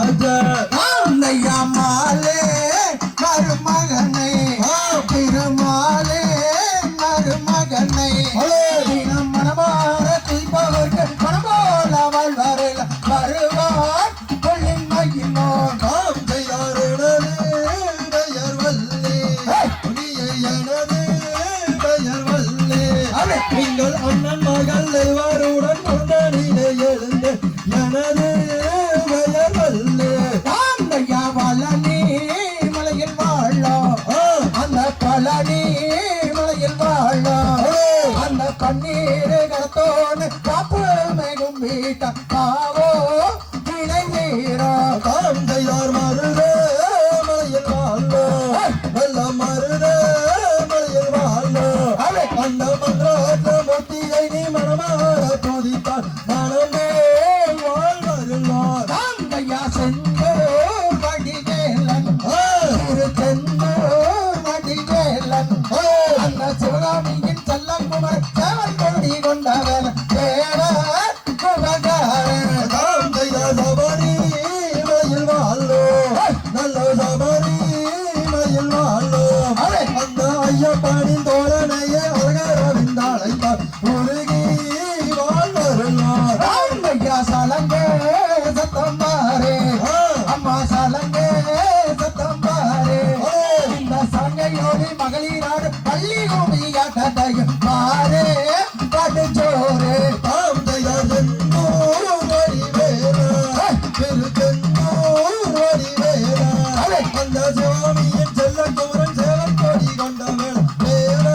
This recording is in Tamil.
ராஜ அன்னையா மாலே மருமகனை திருமாலே மருமகனை. தினம் மனமார துய்பவர்க்கு மனமோல வாழ்வாரில் வருவார். கொள்ளின் மகிழ்வோம் நாம் செய்யாரிடது பெயர் வல்லி. புனிய எனது பெயர் வல்லி. நீங்கள் அண்ணன் மகள் இருவருடன் முன்னணியிலே அந்த கண்ணீர் கடத்தோன்னு காப்பு மேகும் வீட்ட. பாவோ வினை வீரா காம் செய்யார் மருதே? மலையில் வாழ்ந்தோ. நல்ல மருதே? மலையில் வாழ்ந்தோ. அந்த மன்றாற்ற சங்கையோடு மகளிராடு பள்ளி கோமியாட்டையும் பாரு படுச்சோறு தாம் செய்தார் செந்தூர் வடிவேலா. திருச்செந்தூர் வடிவேலா. அந்த சுவாமியின் செல்லக்குமரன் சேவல் கொடி கொண்ட வேள.